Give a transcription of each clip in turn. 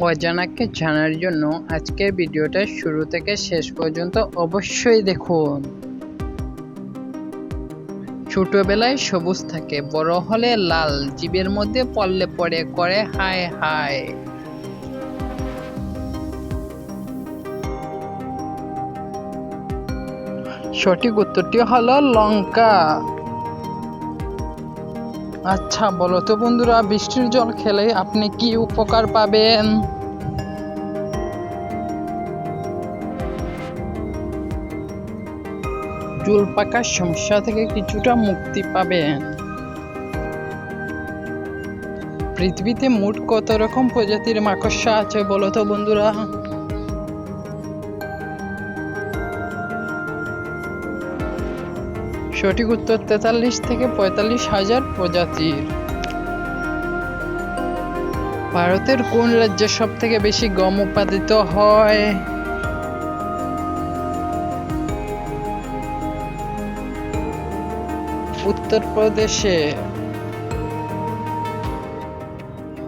অজানাকে জানার জন্য আজকের ভিডিওটা শুরু থেকে শেষ পর্যন্ত অবশ্যই দেখুন। ছোটবেলায় সবুজ থাকে, বড় হলে লাল, জীবের মধ্যে পড়লে পড়ে, করে হায় হায়। সঠিক উত্তরটি হলো লঙ্কা। আচ্ছা বলো তো বন্ধুরা, বৃষ্টির জল খেলে আপনি কি উপকার পাবেন? চুল পাকার সমস্যা থেকে কিছুটা মুক্তি পাবেন। পৃথিবীতে মোট কত রকম প্রজাতির মাকড়সা আছে বলো তো বন্ধুরা? সঠিক উত্তর তেতাল্লিশ থেকে পঁয়তাল্লিশ হাজার প্রজাতির। ভারতের কোন রাজ্যে সব থেকে বেশি গম উৎপাদিত হয়? উত্তরপ্রদেশে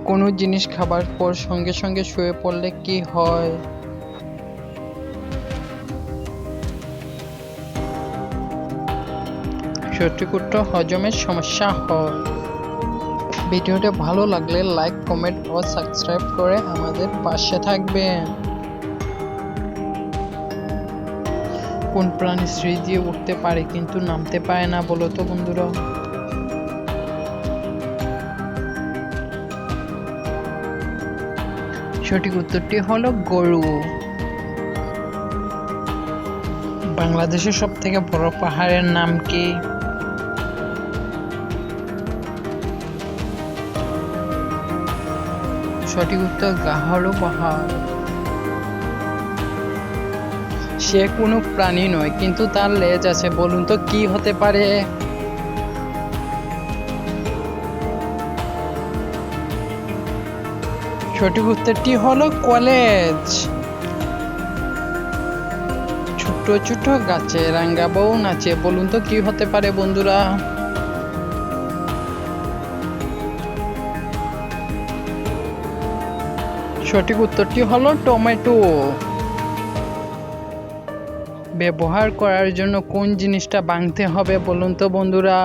কোনো জিনিস খাবার পর সঙ্গে সঙ্গে শুয়ে পড়লে কি হয়? সঠিক উত্তর হজমের সমস্যা হয়। ভিডিওটা ভালো লাগলে লাইক কমেন্ট ও সাবস্ক্রাইব করে আমাদের পাশে থাকবেন। কোন প্রাণী সিঁড়ি দিয়ে উঠতে পারে কিন্তু নামতে পারে না বলো তো বন্ধুরা। সঠিক উত্তরটি হলো গরু। বাংলাদেশের সব থেকে বড় পাহাড়ের নাম কি? সঠিক উত্তর গাহলো পাহাড়। সে কোনো প্রাণী নয়, কিন্তু তার লেজ আছে। বলুন তো কি হতে পারে? সঠিক উত্তরটি হলো কলেজ। ছোট ছোট গাছে রাঙ্গা বউ নাচে। বলুন তো কি হতে পারে বন্ধুরা? সঠিক উত্তরটি হলো টমেটো। ব্যবহার করার জন্য কোন জিনিসটা বাঁধতে হবে বলুন তো বন্ধুরা?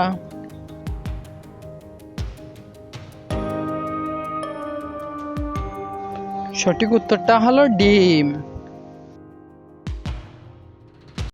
সঠিক উত্তরটা হলো ডিম।